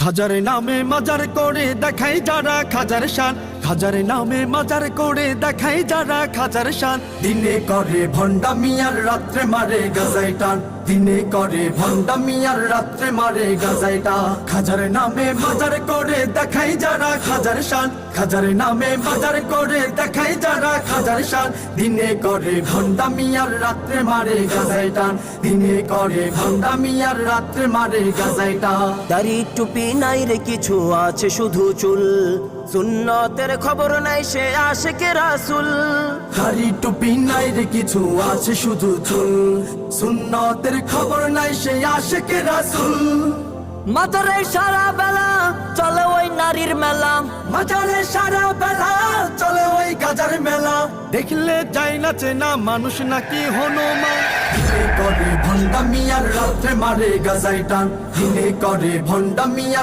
খাজার নামে মাজার করে দেখাই যারা খাজার শান। খাজার নামে মাজার করে দেখাই যারা খাজার শান। দিনে করে ভন্ডা মিয়ার রাত্রে মারে গাজাই টান। দিনে করে ভন্ডা মিয়ার রাত্রে মারে গাজাই টান। খাজার নামে মাজার করে দেখাই যারা খাজার শান। খাজার নামে মাজার করে দেখাই যারা খাজার শান। দিনে করে ভন্ডা মিয়ার রাত্রে মারে গাজাই টান। দিনে করে ভন্ডা মিয়ার রাত্রে মারে গাজাই টান। দাড়ি টুপি নাই রে কিছু আছে শুধু চুল। সুন্নতের খবর নাই সে আশেকে রাসুল। দাড়ি টুপি নাই রে কিছু আছে শুধু চুল সুন্নতের খবর নাই সে আশেকে রাসুল। মাতারে সারা বেলা চলে ওই নারীর মেলা। মাজারে সারা বেলা চলে ওই গাজার মেলা। দেখলে যাই না চেনা মানুষ নাকি হনুমান। করে ভন্ডা মিয়ার রাত্রে মারে গাজাই টান। দিনে করে ভন্ডা মিয়ার